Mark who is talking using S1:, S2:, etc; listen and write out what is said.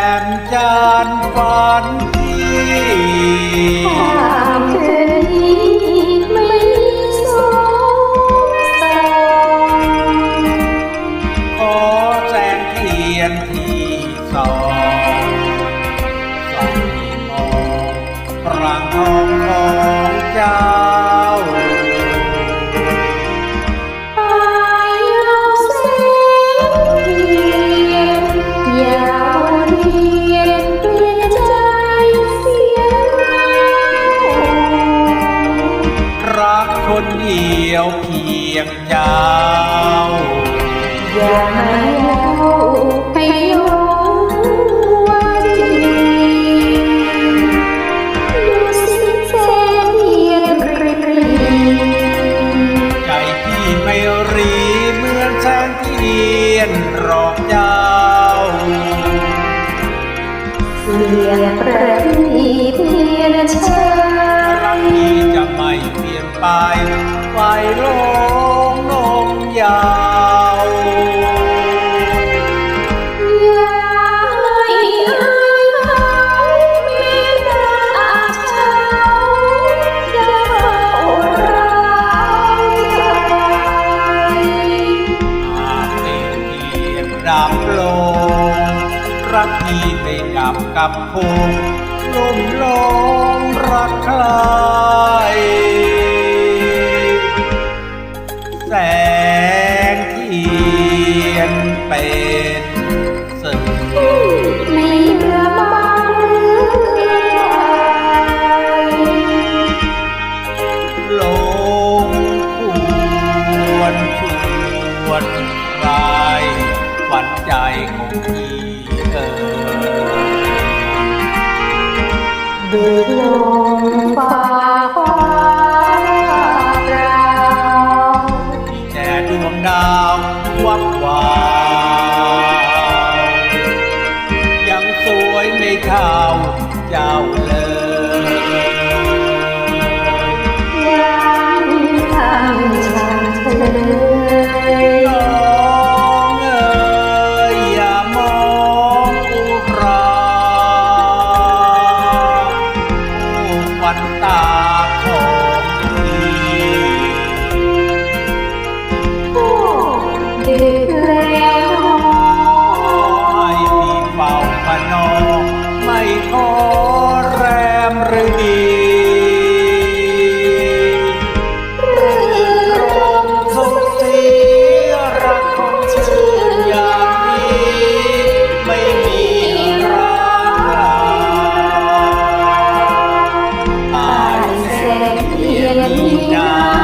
S1: านฝันที่
S2: ภาพเธอนี้ไม่สงสาร
S1: ขอแสงเทียนที่สอง เจ้า
S2: อย่ามาเล่าให้ยว่าจริงดูสิแสงเทียนริบรี
S1: ใจที่ไม่รีเหมือนแสงเทียนรอกเจ้า
S2: เสียงประทีเทียนชา
S1: รักที่จะไม่เปลี่ยนไปไฟลงนง ยาวับลงรักที่ไม่ดับกับคงลุ่มลงรักใคร เป็นสื่อ
S2: ไม่ระบาย
S1: ลงควรชวนกายฝันใจของพี่เออ
S2: เดือดลงฟ้า
S1: วยไม่เท่าเจ้าเล Filipina.